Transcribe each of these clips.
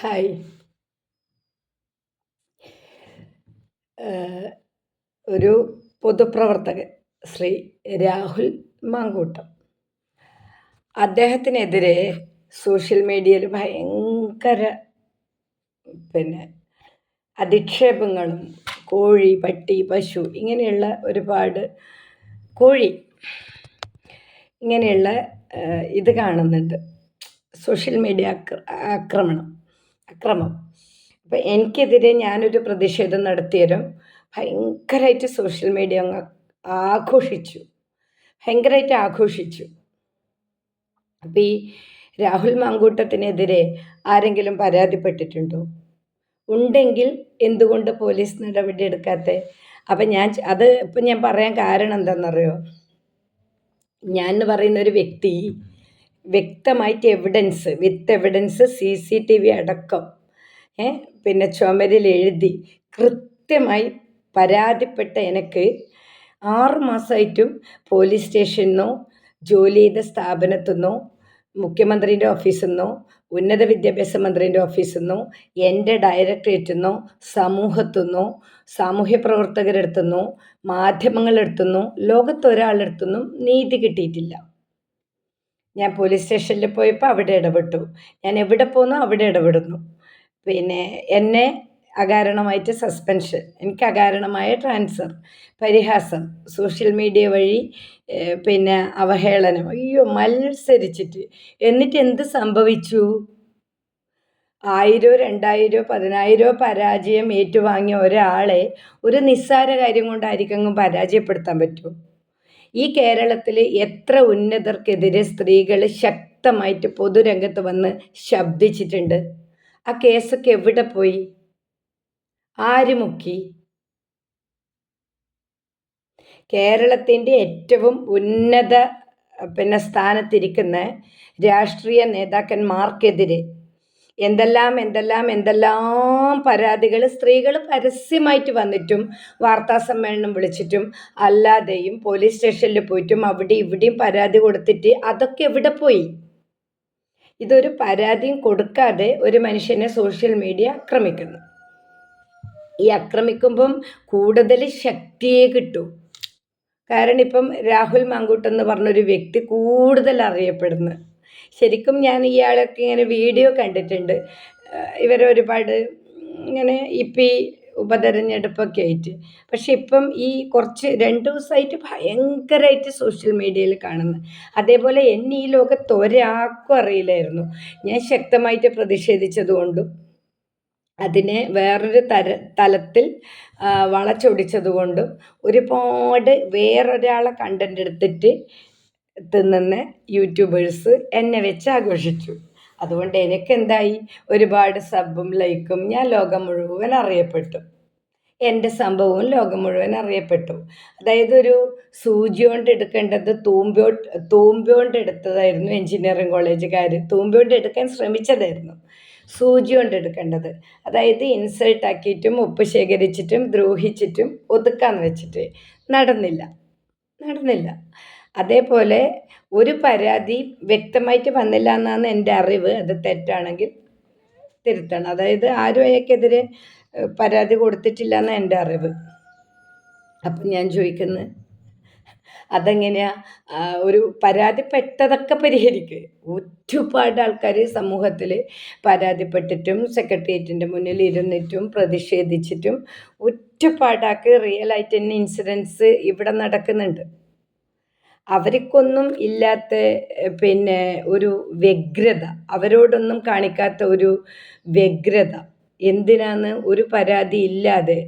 Hi ഒരു പൊതുപ്രവർത്തകൻ ശ്രീ രാഹുൽ മാങ്കൂട്ടം. അദ്ദേഹത്തിനെതിരെ സോഷ്യൽ മീഡിയയിൽ ഭയങ്കര പിന്നെ അധിക്ഷേപങ്ങളും കോഴി പട്ടി പശു ഇങ്ങനെയുള്ള ഒരുപാട് കോഴി ഇങ്ങനെയുള്ള ഇത് കാണുന്നുണ്ട്. സോഷ്യൽ മീഡിയ ആക്രമണം. അക്രമം. അപ്പം എനിക്കെതിരെ ഞാനൊരു പ്രതിഷേധം നടത്തിയാലും ഭയങ്കരമായിട്ട് സോഷ്യൽ മീഡിയ അങ്ങ് ആഘോഷിച്ചു. ഭയങ്കരമായിട്ട് ആഘോഷിച്ചു. അപ്പം ഈ രാഹുൽ മാങ്കൂട്ടത്തിനെതിരെ ആരെങ്കിലും പരാതിപ്പെട്ടിട്ടുണ്ടോ? ഉണ്ടെങ്കിൽ എന്തുകൊണ്ട് പോലീസ് നടപടി എടുക്കാത്ത? അപ്പം ഞാൻ അത് ഇപ്പം ഞാൻ പറയാൻ കാരണം എന്താണെന്നറിയോ ഞാൻ എന്ന് പറയുന്ന ഒരു വ്യക്തി വ്യക്തമായിട്ട് evidence with evidence C C T V അടക്കം പിന്നെ ചുമരിൽ എഴുതി കൃത്യമായി പരാതിപ്പെട്ട എനിക്ക് ആറ് മാസമായിട്ടും പോലീസ് സ്റ്റേഷനിൽ നിന്നോ ജോലി ചെയ്ത സ്ഥാപനത്തു നിന്നോ മുഖ്യമന്ത്രിന്റെ ഓഫീസിൽ നിന്നോ ഉന്നത വിദ്യാഭ്യാസ മന്ത്രിന്റെ ഓഫീസിൽ നിന്നോ എന്റെ ഡയറക്ടറേറ്റിൽ നിന്നോ സമൂഹത്തു നിന്നോ സാമൂഹ്യ പ്രവർത്തകരെടുത്തുനിന്നോ മാധ്യമങ്ങളെടുത്തുനിന്നോ ലോകത്തൊരാളെടുത്തുനിന്നും ലോകത്തൊരാളെടുത്തു നിന്നും നീതി കിട്ടിയിട്ടില്ല. ഞാൻ പോലീസ് സ്റ്റേഷനിൽ പോയപ്പോൾ അവിടെ ഇടപെട്ടു. ഞാൻ എവിടെ പോന്നു അവിടെ ഇടപെടുന്നു. പിന്നെ എന്നെ അകാരണമായിട്ട് സസ്പെൻഷൻ എനിക്ക് അകാരണമായ ട്രാൻസ്ഫർ പരിഹാസം സോഷ്യൽ മീഡിയ വഴി പിന്നെ അവഹേളനം അയ്യോ മത്സരിച്ചിട്ട്. എന്നിട്ട് എന്ത് സംഭവിച്ചു? ആയിരോ രണ്ടായിരോ പതിനായിരോ പരാജയം ഏറ്റുവാങ്ങിയ ഒരാളെ ഒരു നിസ്സാര കാര്യം കൊണ്ടായിരിക്കും അങ്ങ് പരാജയപ്പെടുത്താൻ പറ്റുമോ ഈ കേരളത്തിൽ എത്ര ഉന്നതർക്കെതിരെ സ്ത്രീകൾ ശക്തമായിട്ട് പൊതുരംഗത്ത് വന്ന് ശബ്ദിച്ചിട്ടുണ്ട്. ആ കേസൊക്കെ എവിടെ പോയി? ആര് മുക്കി? കേരളത്തിന്റെ ഏറ്റവും ഉന്നത പിന്നെ സ്ഥാനത്തിരിക്കുന്ന രാഷ്ട്രീയ നേതാക്കന്മാർക്കെതിരെ എന്തെല്ലാം എന്തെല്ലാം എന്തെല്ലാം പരാതികൾ സ്ത്രീകൾ പരസ്യമായിട്ട് വന്നിട്ടും വാർത്താ സമ്മേളനം വിളിച്ചിട്ടും അല്ലാതെയും പോലീസ് സ്റ്റേഷനിൽ പോയിട്ടും അവിടെ ഇവിടെയും പരാതി കൊടുത്തിട്ട് അതൊക്കെ എവിടെ പോയി? ഇതൊരു പരാതിയും കൊടുക്കാതെ ഒരു മനുഷ്യനെ സോഷ്യൽ മീഡിയ ആക്രമിക്കുന്നു. ഈ ആക്രമിക്കുമ്പം കൂടുതൽ ശക്തിയെ കിട്ടൂ. കാരണം ഇപ്പം രാഹുൽ മാങ്കൂട്ട് എന്ന് പറഞ്ഞൊരു വ്യക്തി കൂടുതൽ അറിയപ്പെടുന്നു. ശരിക്കും ഞാൻ ഇയാളൊക്കെ ഇങ്ങനെ വീഡിയോ കണ്ടിട്ടുണ്ട്. ഇവരെ ഒരുപാട് ഇങ്ങനെ ഇപ്പം ഈ ഉപതെരഞ്ഞെടുപ്പൊക്കെ ആയിട്ട്. പക്ഷെ ഇപ്പം ഈ കുറച്ച് രണ്ട് ദിവസമായിട്ട് ഭയങ്കരമായിട്ട് സോഷ്യൽ മീഡിയയിൽ കാണുന്നു. അതേപോലെ എന്നെ ഈ ലോകത്ത് ഒരാൾക്കും അറിയില്ലായിരുന്നു. ഞാൻ ശക്തമായിട്ട് പ്രതിഷേധിച്ചതുകൊണ്ടും അതിനെ വേറൊരു തര തലത്തിൽ വളച്ചൊടിച്ചതുകൊണ്ടും ഒരുപാട് വേറൊരാളെ കണ്ടന്റ് എടുത്തിട്ട് തിന്നുന്ന യൂട്യൂബേഴ്സ് എന്നെ വെച്ച് ആഘോഷിച്ചു. അതുകൊണ്ട് എനിക്കെന്തായി? ഒരുപാട് സബും ലൈക്കും ഞാൻ ലോകം മുഴുവൻ അറിയപ്പെട്ടു. എന്റെ സംഭവവും ലോകം മുഴുവൻ അറിയപ്പെട്ടു. അതായത് ഒരു സൂചി കൊണ്ട് എടുക്കേണ്ടത് തൂമ്പോ തൂമ്പ കൊണ്ട് എടുത്തതായിരുന്നു എഞ്ചിനീയറിംഗ് കോളേജുകാർ. തൂമ്പ കൊണ്ട് എടുക്കാൻ ശ്രമിച്ചതായിരുന്നു. സൂചി കൊണ്ട് എടുക്കേണ്ടത്. അതായത് ഇൻസൾട്ട് ആക്കിയിട്ടും ഉപ്പ് ശേഖരിച്ചിട്ടും ദ്രോഹിച്ചിട്ടും ഒതുക്കാന്ന് വെച്ചിട്ട്. നടന്നില്ല. നടന്നില്ല. അതേപോലെ ഒരു പരാതി വ്യക്തമായിട്ട് വന്നില്ല എന്നാണ് എന്റെ അറിവ്. അത് തെറ്റാണെങ്കിൽ തിരുത്തണം. അതായത് ആരും അയാൾക്കെതിരെ പരാതി കൊടുത്തിട്ടില്ല എന്ന് എന്റെ അറിവ്. അപ്പം ഞാൻ ചോദിക്കുന്നത് അതെങ്ങനെയാ? ഒരു പരാതിപ്പെട്ടതൊക്കെ പരിഹരിക്കുക ഒരുപാട് ആൾക്കാർ സമൂഹത്തിൽ പരാതിപ്പെട്ടിട്ടും സെക്രട്ടേറിയറ്റിന്റെ മുന്നിൽ ഇരുന്നിട്ടും പ്രതിഷേധിച്ചിട്ടും ഒരുപാടാൾക്ക് റിയലായിട്ട് തന്നെ ഇൻസിഡൻസ് ഇവിടെ നടക്കുന്നുണ്ട്. അവർക്കൊന്നും ഇല്ലാത്ത പിന്നെ ഒരു വ്യഗ്രത അവരോടൊന്നും കാണിക്കാത്ത ഒരു വ്യഗ്രത. എന്തിനാണ് ഒരു പരാതി ഇല്ലാതെ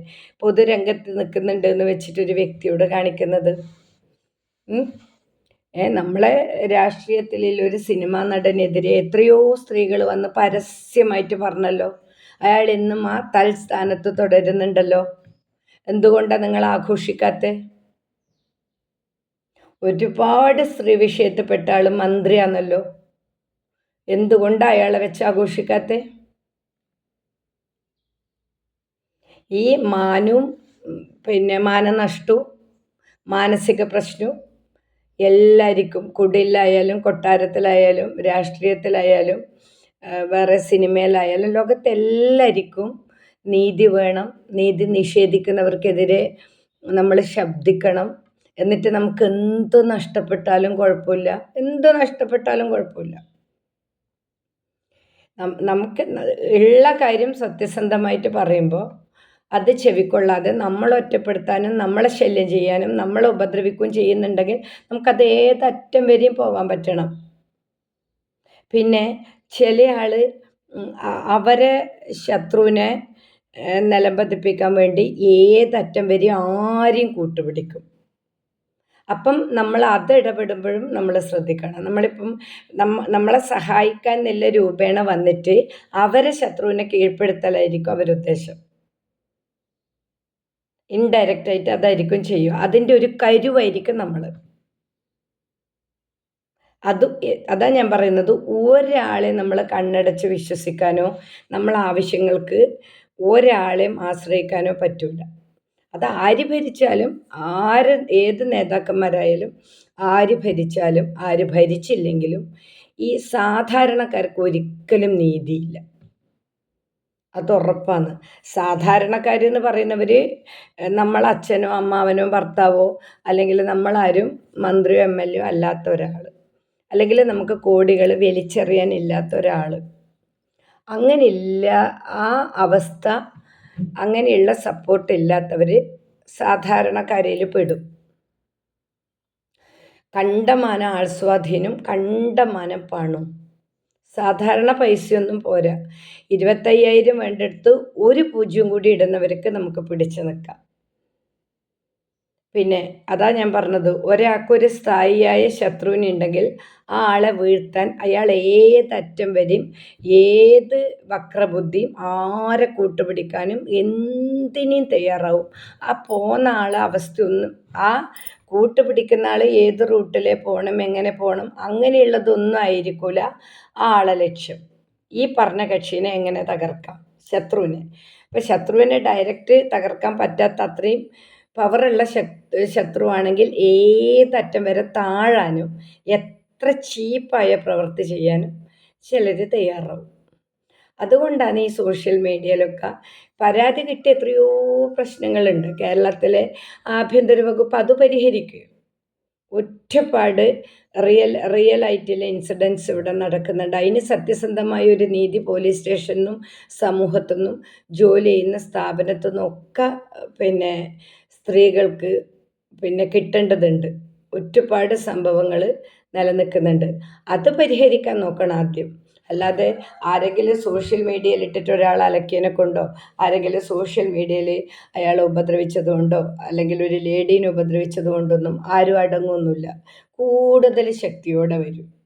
പൊതുരംഗത്ത് നിൽക്കുന്നുണ്ട് എന്ന് വെച്ചിട്ട് ഒരു വ്യക്തിയോട് കാണിക്കുന്നത്? നമ്മളെ രാഷ്ട്രീയത്തിൽ ഒരു സിനിമാ നടനെതിരെ എത്രയോ സ്ത്രീകൾ വന്ന് പരസ്യമായിട്ട് പറഞ്ഞല്ലോ. അയാൾ എന്നും ആ തൽസ്ഥാനത്ത് തുടരുന്നുണ്ടല്ലോ. എന്തുകൊണ്ടാണ് നിങ്ങൾ ആഘോഷിക്കാത്തത് ഒരുപാട് സ്ത്രീ വിഷയത്തിൽപ്പെട്ട ആൾ മന്ത്രിയാണല്ലോ. എന്തുകൊണ്ട് അയാളെ വെച്ച് ആഘോഷിക്കാത്ത? ഈ മാനും പിന്നെ മാനനഷ്ടവും മാനസിക പ്രശ്നവും എല്ലാവർക്കും കുടിലായാലും കൊട്ടാരത്തിലായാലും രാഷ്ട്രീയത്തിലായാലും വേറെ സിനിമയിലായാലും ലോകത്തെല്ലാവർക്കും നീതി വേണം നീതി നിഷേധിക്കുന്നവർക്കെതിരെ നമ്മൾ ശബ്ദിക്കണം എന്നിട്ട് നമുക്ക് എന്ത് നഷ്ടപ്പെട്ടാലും കുഴപ്പമില്ല. എന്ത് നഷ്ടപ്പെട്ടാലും കുഴപ്പമില്ല. നമുക്ക് ഉള്ള കാര്യം സത്യസന്ധമായിട്ട് പറയുമ്പോൾ അത് ചെവിക്കൊള്ളാതെ നമ്മളെ ഒറ്റപ്പെടുത്താനും നമ്മളെ ശല്യം ചെയ്യാനും നമ്മളെ ഉപദ്രവിക്കുകയും ചെയ്യുന്നുണ്ടെങ്കിൽ നമുക്കത് ഏതറ്റം വരെയും പോകാൻ പറ്റണം. പിന്നെ ചില ആൾ അവരെ ശത്രുവിനെ നിലംപതിപ്പിക്കാൻ വേണ്ടി ഏതറ്റം വരെയും ആരെയും കൂട്ടുപിടിക്കും. അപ്പം നമ്മൾ അത് ഇടപെടുമ്പോഴും നമ്മൾ ശ്രദ്ധിക്കണം. നമ്മളിപ്പം നമ്മ നമ്മളെ സഹായിക്കാൻ നല്ല രൂപേണ വന്നിട്ട് അവരെ ശത്രുവിനെ കീഴ്പ്പെടുത്തലായിരിക്കും അവരുദ്ദേശം ഇൻഡയറക്റ്റ് ആയിട്ട് അതായിരിക്കും ചെയ്യുക. അതിന്റെ ഒരു കരുവായിരിക്കും നമ്മൾ. അത് അതാ ഞാൻ പറയുന്നത്. ഒരാളെ നമ്മൾ കണ്ണടച്ച് വിശ്വസിക്കാനോ നമ്മളെ ആവശ്യങ്ങൾക്ക് ഒരാളെയും ആശ്രയിക്കാനോ പറ്റില്ല അത് ആര് ഭരിച്ചാലും ആര് ഏത് നേതാക്കന്മാരായാലും ആര് ഭരിച്ചാലും ആര് ഭരിച്ചില്ലെങ്കിലും ഈ സാധാരണക്കാർക്ക് ഒരിക്കലും നീതിയില്ല. അത് ഉറപ്പാണ്. സാധാരണക്കാരെന്ന് പറയുന്നവർ നമ്മൾ അച്ഛനോ അമ്മാവനോ ഭർത്താവോ അല്ലെങ്കിൽ നമ്മളാരും മന്ത്രിയോ എം എൽ എ അല്ലാത്ത ഒരാൾ അല്ലെങ്കിൽ നമുക്ക് കോടികൾ വലിച്ചെറിയാനില്ലാത്ത ഒരാൾ അങ്ങനെയില്ല ആ അവസ്ഥ അങ്ങനെയുള്ള സപ്പോർട്ട് ഇല്ലാത്തവർ സാധാരണക്കാരയിൽ പെടും. കണ്ടമാന ആൾസ്വാധീനം കണ്ടമാനം പണം. സാധാരണ പൈസയൊന്നും പോരാ. ഇരുപത്തയ്യായിരം വേണ്ടെടുത്ത് ഒരു പൂജ്യം കൂടി ഇടുന്നവർക്ക് നമുക്ക് പിടിച്ചു നിൽക്കാം. പിന്നെ അതാ ഞാൻ പറഞ്ഞത് ഒരാൾക്കൊരു സ്ഥായിയായ ശത്രുവിനുണ്ടെങ്കിൽ ആ ആളെ വീഴ്ത്താൻ അയാൾ ഏതറ്റം വരെയും ഏത് വക്രബുദ്ധിയും ആരെ കൂട്ടുപിടിക്കാനും എന്തിനേയും തയ്യാറാവും. ആ പോന്ന ആളെ അവസ്ഥയൊന്നും ആ കൂട്ടുപിടിക്കുന്ന ആൾ ഏത് റൂട്ടിലെ പോകണം എങ്ങനെ പോകണം അങ്ങനെയുള്ളതൊന്നും ആയിരിക്കില്ല ആ ആളെ ലക്ഷ്യം. ഈ പറഞ്ഞ കക്ഷീനെ എങ്ങനെ തകർക്കാം? ശത്രുവിനെ. അപ്പം ശത്രുവിനെ ഡയറക്റ്റ് തകർക്കാൻ പറ്റാത്ത അത്രയും പവറുള്ള ശത്രുവാണെങ്കിൽ ഏതറ്റം വരെ താഴാനും എത്ര ചീപ്പായ പ്രവൃത്തി ചെയ്യാനും ചിലർ തയ്യാറാവും. അതുകൊണ്ടാണ് ഈ സോഷ്യൽ മീഡിയയിലൊക്കെ പരാതി കിട്ടിയ എത്രയോ പ്രശ്നങ്ങളുണ്ട്. കേരളത്തിലെ ആഭ്യന്തര വകുപ്പ് അത് പരിഹരിക്കും ഒറ്റപ്പാട് റിയൽ റിയൽ ആയിട്ടുള്ള ഇൻസിഡൻസ് ഇവിടെ നടക്കുന്നുണ്ട്. അതിന് സത്യസന്ധമായ ഒരു നീതി പോലീസ് സ്റ്റേഷനിലും സമൂഹത്തു നിന്നും ജോലി ചെയ്യുന്ന സ്ഥാപനത്തു നിന്നും ഒക്കെ പിന്നെ സ്ത്രീകൾക്ക് പിന്നെ കിട്ടേണ്ടതുണ്ട്. ഒരുപാട് സംഭവങ്ങൾ നിലനിൽക്കുന്നുണ്ട്. അത് പരിഹരിക്കാൻ നോക്കണം ആദ്യം. അല്ലാതെ ആരെങ്കിലും സോഷ്യൽ മീഡിയയിൽ ഇട്ടിട്ട് ഒരാൾ അലക്കിയനെ കൊണ്ടോ ആരെങ്കിലും സോഷ്യൽ മീഡിയയിൽ അയാൾ ഉപദ്രവിച്ചതുകൊണ്ടോ അല്ലെങ്കിൽ ഒരു ലേഡീനെ ഉപദ്രവിച്ചതുകൊണ്ടൊന്നും ആരും അടങ്ങുമൊന്നുമില്ല കൂടുതൽ ശക്തിയോടെ വരും.